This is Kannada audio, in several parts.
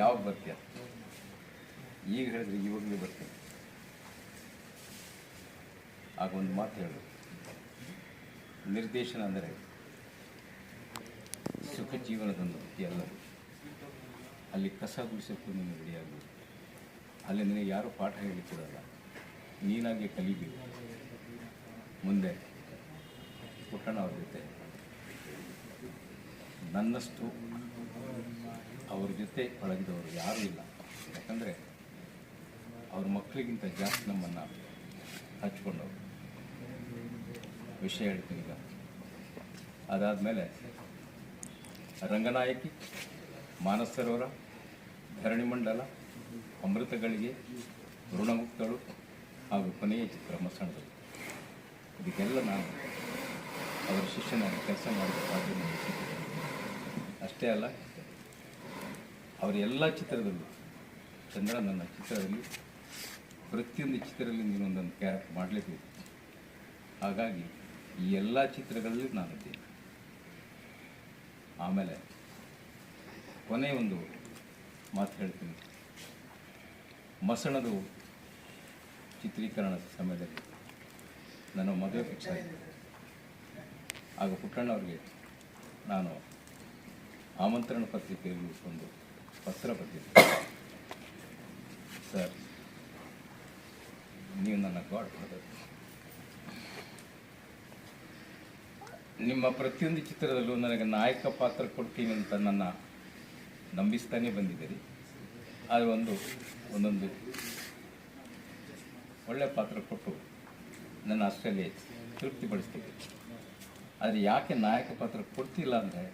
ಯಾವಾಗ ಬರ್ತೀಯ? ಈಗ ಹೇಳಿದ್ರೆ ಇವಾಗಲೇ ಬರ್ತೀನಿ. ಆಗ ಒಂದು ಮಾತು ಹೇಳು. ನಿರ್ದೇಶನ ಅಂದರೆ ಸುಖ ಜೀವನದೊಂದು ಅಲ್ಲ ಅಲ್ಲಿ ಕಸ ಗುಡಿಸೋಕ್ಕೂ ನೀನು ರೆಡಿಯಾಗಬೇಕು ಅಲ್ಲಿ ನಿನಗೆ ಯಾರೂ ಪಾಠ ಹೇಳಿಕೊಡಲ್ಲ. ನೀನಾಗೆ ಕಲಿಬೇಕು. ಮುಂದೆ ಪುಟ್ಟಣ ಅವ್ರ ಜೊತೆ ನನ್ನಷ್ಟು ಅವ್ರ ಜೊತೆ ಪಳಗಿದವರು ಯಾರೂ ಇಲ್ಲ. ಯಾಕಂದರೆ ಅವ್ರ ಮಕ್ಕಳಿಗಿಂತ ಜಾಸ್ತಿ ನಮ್ಮನ್ನು ಹಚ್ಕೊಂಡವರು. ವಿಷಯ ಹೇಳ್ತೀನಿ ಈಗ. ಅದಾದಮೇಲೆ ರಂಗನಾಯಕಿ ಮಾನಸ ಸರೋವರ ಧರಣಿ ಮಂಡಲ ಅಮೃತಗಳಿಗೆ ಋಣಮುಕ್ತಳು ಹಾಗೂ ಕೊನೆಯ ಚಿತ್ರ ಮಸಣಗಳು ಇದಕ್ಕೆಲ್ಲ ನಾನು ಅವರ ಶಿಷ್ಯನಾಗಿ ಕೆಲಸ ಮಾಡಿದ ಭಾಗ್ಯ ಅಷ್ಟೇ ಅಲ್ಲ ಅವರ ಎಲ್ಲ ಚಿತ್ರದಲ್ಲೂ ಚಂದ್ರ ನನ್ನ ಚಿತ್ರದಲ್ಲಿ, ಪ್ರತಿಯೊಂದು ಚಿತ್ರದಲ್ಲಿ ನೀನೊಂದೊಂದು ಕ್ಯಾರೆಕ್ಟ್ ಮಾಡಲೇಬೇಕು. ಹಾಗಾಗಿ ಈ ಎಲ್ಲ ಚಿತ್ರಗಳಲ್ಲಿ ನಾನಿದ್ದೇನೆ ಆಮೇಲೆ ಕೊನೆ ಒಂದು ಮಾತು ಹೇಳ್ತೀನಿ. ಮಸಣದು ಚಿತ್ರೀಕರಣದ ಸಮಯದಲ್ಲಿ ನನ್ನ ಮದುವೆ ಫಿಕ್ಸ್ ಆಯಿತು. ಆಗ ಪುಟ್ಟಣ್ಣವ್ರಿಗೆ ನಾನು ಆಮಂತ್ರಣ ಪತ್ರಿಕೆಯಲ್ಲಿ ಒಂದು ಪತ್ರ ಬರೆದಿದ್ದೆ ಸರ್ ನೀವು ನನ್ನ ಗಾಡ್ ಬ್ರದರ್ ನಿಮ್ಮ ಪ್ರತಿಯೊಂದು ಚಿತ್ರದಲ್ಲೂ ನನಗೆ ನಾಯಕ ಪಾತ್ರ ಕೊಡ್ತೀನಿ ಅಂತ ನನ್ನ ನಂಬಿಸ್ತಾನೆ ಬಂದಿದ್ದೀರಿ. ಆದರೆ ಒಂದು, ಒಂದೊಂದು ಒಳ್ಳೆಯ ಪಾತ್ರ ಕೊಟ್ಟು ನನ್ನ ಅಷ್ಟರಲ್ಲಿ ತೃಪ್ತಿಪಡಿಸ್ತೀವಿ ಆದರೆ ಯಾಕೆ ನಾಯಕ ಪಾತ್ರ ಕೊಡ್ತಿಲ್ಲ ಅಂದರೆ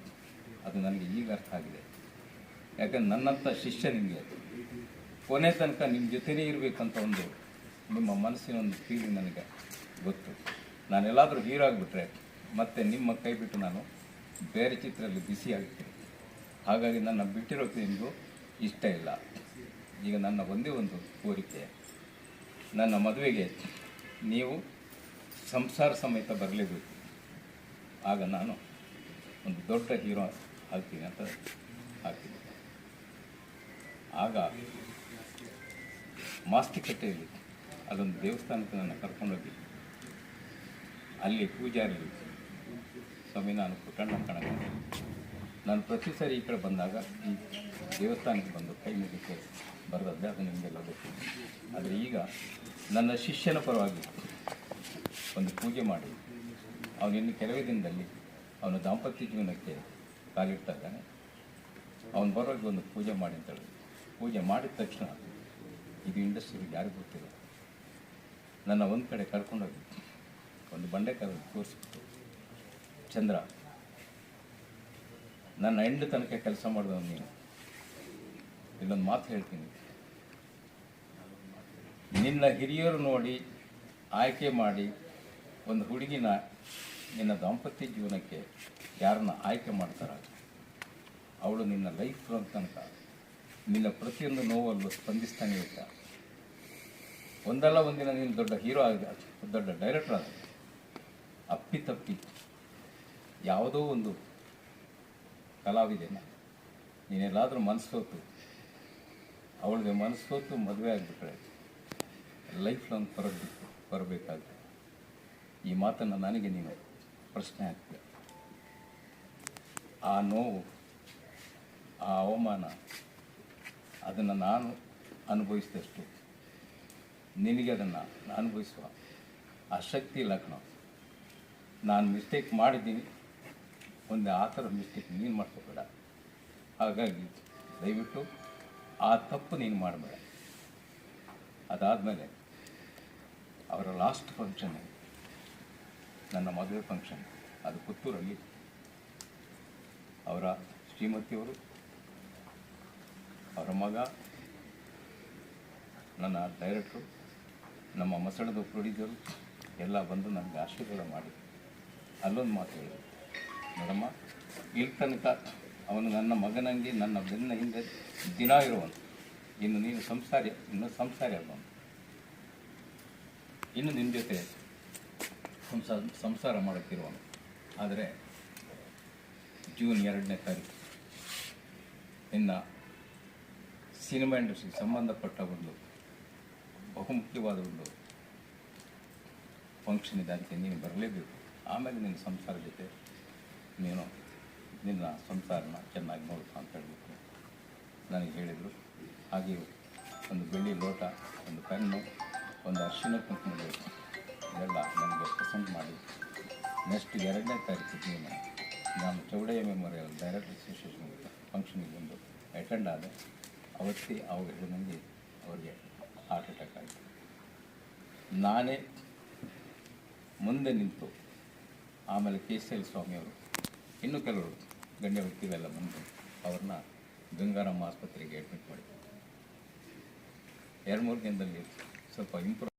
ಅದು ನನಗೆ ಈಗ ಅರ್ಥ ಆಗಿದೆ. ಯಾಕಂದ್ರೆ ನನ್ನಂಥ ಶಿಷ್ಯ ನಿಮಗೆ ಕೊನೆ ತನಕ ನಿಮ್ಮ ಜೊತೆನೇ ಇರಬೇಕಂತ ಒಂದು ನಿಮ್ಮ ಮನಸ್ಸಿನ ಒಂದು ಫೀಲಿಂಗ್ ನನಗೆ ಗೊತ್ತು. ನಾನೆಲ್ಲಾದರೂ ಹೀರೋ ಆಗಿಬಿಟ್ರೆ ಮತ್ತೆ ನಿಮ್ಮ ಕೈ ಬಿಟ್ಟು ನಾನು ಬೇರೆ ಚಿತ್ರದಲ್ಲಿ ಬಿಸಿ ಆಗ್ತೀನಿ. ಹಾಗಾಗಿ ನನ್ನ ಬಿಟ್ಟಿರೋ ನಿಮಗೂ ಇಷ್ಟ ಇಲ್ಲ. ಈಗ ನನ್ನ ಒಂದೇ ಒಂದು ಕೋರಿಕೆ, ನನ್ನ ಮದುವೆಗೆ ನೀವು ಸಂಸಾರ ಸಮೇತ ಬರಲೇಬೇಕು. ಆಗ ನಾನು ಒಂದು ದೊಡ್ಡ ಹೀರೋ ಆಗ್ತೀನಿ ಅಂತ ಆಗ್ತೀನಿ ಆಗ ಮಾಸ್ತಿಕಟ್ಟೆಯಲ್ಲಿ ಅದೊಂದು ದೇವಸ್ಥಾನಕ್ಕೆ ನನ್ನ ಕರ್ಕೊಂಡೋಗಿ ಅಲ್ಲಿ ಪೂಜಾರಿ ಸ್ವಾಮಿ ನಾನು ಪುಟ್ಟಣ್ಣ ಕಣಕ ನಾನು ಪ್ರತಿ ಸಾರಿ ಈ ಕಡೆ ಬಂದಾಗ ಈ ದೇವಸ್ಥಾನಕ್ಕೆ ಬಂದು ಕೈ ಮುಗಿಕ್ಕೆ ಬರೋದಲ್ಲದೆ ಅದು ನಿಮಗೆಲ್ಲ ಗೊತ್ತು. ಆದರೆ ಈಗ ನನ್ನ ಶಿಷ್ಯನ ಪರವಾಗಿ ಒಂದು ಪೂಜೆ ಮಾಡಿ ಅವನಿನ್ನು ಕೆಲವೇ ದಿನದಲ್ಲಿ ಅವನ ದಾಂಪತ್ಯ ಜೀವನಕ್ಕೆ ಕಾಲಿಡ್ತಾ ಇದ್ದಾನೆ. ಅವನು ಪರವಾಗಿ ಒಂದು ಪೂಜೆ ಮಾಡಿ ಅಂತ ಹೇಳಿ ಪೂಜೆ ಮಾಡಿದ ತಕ್ಷಣ ಇದು ಇಂಡಸ್ಟ್ರಿ ಯಾರು ಗೊತ್ತಿಲ್ಲ. ನನ್ನ ಒಂದು ಕಡೆ ಕರ್ಕೊಂಡೋಗಿ, ಒಂದು ಬಂಡೆ ಕರ ತೋರಿಸ್ಬಿಟ್ಟು, ಚಂದ್ರ, ನನ್ನ ಹೆಂಡು ತನಕ ಕೆಲಸ ಮಾಡಿದವನು ನೀನು. ಇಲ್ಲೊಂದು ಮಾತು ಹೇಳ್ತೀನಿ. ನಿನ್ನ ಹಿರಿಯರು ನೋಡಿ, ಆಯ್ಕೆ ಮಾಡಿ, ಒಂದು ಹುಡುಗಿನ ನಿನ್ನ ದಾಂಪತ್ಯ ಜೀವನಕ್ಕೆ ಯಾರನ್ನ ಆಯ್ಕೆ ಮಾಡ್ತಾರ, ಅವಳು ನಿನ್ನ ಲೈಫ್ ತನಕ ನಿನ್ನ ಪ್ರತಿಯೊಂದು ನೋವಲ್ಲೂ ಸ್ಪಂದಿಸ್ತಾನೆ ಇರ್ತ ಒಂದಲ್ಲ ಒಂದಿನ ನೀನು ದೊಡ್ಡ ಹೀರೋ ಆಗಿದೆ, ದೊಡ್ಡ ಡೈರೆಕ್ಟರ್ ಆದ ಅಪ್ಪಿತಪ್ಪಿ ಯಾವುದೋ ಒಂದು ಕಲಾವಿದೆನ ನೀನೆಲ್ಲಾದರೂ ಮನಸ್ಸು ಹೋತು ಅವಳಿಗೆ ಮನಸ್ಸು ಹೋತು ಮದುವೆ ಆಗಿಬಿಟ್ರೆ ಲೈಫ್ ಲಾಂಗ್ ಬರಬೇಕು ಬರಬೇಕಾದ್ರೆ ಈ ಮಾತನ್ನು ನನಗೆ ನೀನು ಪ್ರಶ್ನೆ ಹಾಕ್ತೀಯ. ಆ ನೋವು, ಆ ಅವಮಾನ ಅದನ್ನು ನಾನು ಅನುಭವಿಸಿದಷ್ಟು. ನಿನಗೆ ಅದನ್ನು ಅನುಭವಿಸುವ. ಆ ಶಕ್ತಿ ಕಣೋ. ನಾನು ಮಿಸ್ಟೇಕ್ ಮಾಡಿದ್ದೀನಿ. ಒಂದು ಆ ಥರ ಮಿಸ್ಟೇಕ್ ನೀನು ಮಾಡ್ಕೋಬೇಡ. ಹಾಗಾಗಿ ದಯವಿಟ್ಟು ಆ ತಪ್ಪು ನೀನು ಮಾಡಬೇಡ. ಅದಾದಮೇಲೆ ಅವರ ಲಾಸ್ಟ್ ಫಂಕ್ಷನ್ ನನ್ನ ಮದುವೆ ಫಂಕ್ಷನ್ ಅದು ಪುತ್ತೂರಲ್ಲಿ. ಅವರ ಶ್ರೀಮತಿಯವರು ಅವರ ಮಗ ನನ್ನ ಡೈರೆಕ್ಟ್ರು ನಮ್ಮ ಮಸಳದ ಪ್ರೊಡ್ಯೂಸರು, ಎಲ್ಲ ಬಂದು ನನಗೆ ಆಶೀರ್ವಾದ ಮಾಡಿ. ಅಲ್ಲೊಂದು ಮಾತು ಹೇಳಿದ್ರು ನೋಡಮ್ಮ ಇಲ್ಲಿ ತನಕ ಅವನು ನನ್ನ ಮಗನಂಗೆ, ನನ್ನ ಬೆನ್ನ ಹಿಂದೆ ದಿನ ಇರುವನು. ಇನ್ನು ನೀನು ಸಂಸಾರಿ, ಇನ್ನು ಸಂಸಾರಿ ಅಲ್ಲವನು ಇನ್ನು ನಿನ್ನ ಜೊತೆ ಸಂಸಾರ ಸಂಸಾರ ಮಾಡುತ್ತಿರುವನು ಆದರೆ ಜೂನ್ ಎರಡನೇ ತಾರೀಕು ನಿನ್ನ ಸಿನಿಮಾ ಇಂಡಸ್ಟ್ರಿ ಸಂಬಂಧಪಟ್ಟ ಒಂದು ಬಹುಮುಖ್ಯವಾದ ಒಂದು ಫಂಕ್ಷನ್ ಇದೆ, ಅದಕ್ಕೆ ನೀನು ಬರಲೇಬೇಕು. ಆಮೇಲೆ ನಿನ್ನ ಸಂಸಾರ ಜೊತೆ ನೀನು ನಿನ್ನ ಸಂಸಾರನ ಚೆನ್ನಾಗಿ ನೋಡ್ತಾ ಅಂತ ಹೇಳ್ಬಿಟ್ಟು ನನಗೆ ಹೇಳಿದರು. ಹಾಗೆ ಒಂದು ಬೆಳ್ಳಿ ಲೋಟ, ಒಂದು ಪೆನ್ನು ಒಂದು ಅರ್ಶಿನ ಕುಂಕುಮ ಬೇಕು ಇದೆಲ್ಲ ನನಗೆ ಪ್ರೆಸೆಂಟ್ ಮಾಡಿ. ನೆಕ್ಸ್ಟ್ ಎರಡನೇ ತಾರೀಕು ನೀನು ನಾನು ಚೌಡಯ್ಯ ಮೆಮೋರಿಯಲ್ ಡೈರೆಕ್ಟರ್ ಅಸೋಸಿಯೇಷನ್ ಫಂಕ್ಷನಿಗೆ ಬಂದು ಅಟೆಂಡ್ ಆದೆ. ಅವತ್ತೇ ಅವಾಗ ನನಗೆ ಅವರಿಗೆ ಹಾರ್ಟ್ ಅಟ್ಯಾಕ್ ಆಯಿತು. ನಾನೇ ಮುಂದೆ ನಿಂತು ಆಮೇಲೆ ಕೆ ಸಿ ಎಲ್ ಸ್ವಾಮಿಯವರು ಇನ್ನೂ ಕೆಲವರು ಗಣ್ಯ ವ್ಯಕ್ತಿಗಳೆಲ್ಲ ಬಂದು ಅವ್ರನ್ನ ಗಂಗಾರಾಮ ಆಸ್ಪತ್ರೆಗೆ ಅಡ್ಮಿಟ್ ಮಾಡಿದ್ರು. ಎರಡು ಮೂರು ದಿನದಲ್ಲಿ ಸ್ವಲ್ಪ ಇಂಪ್ರೂವ್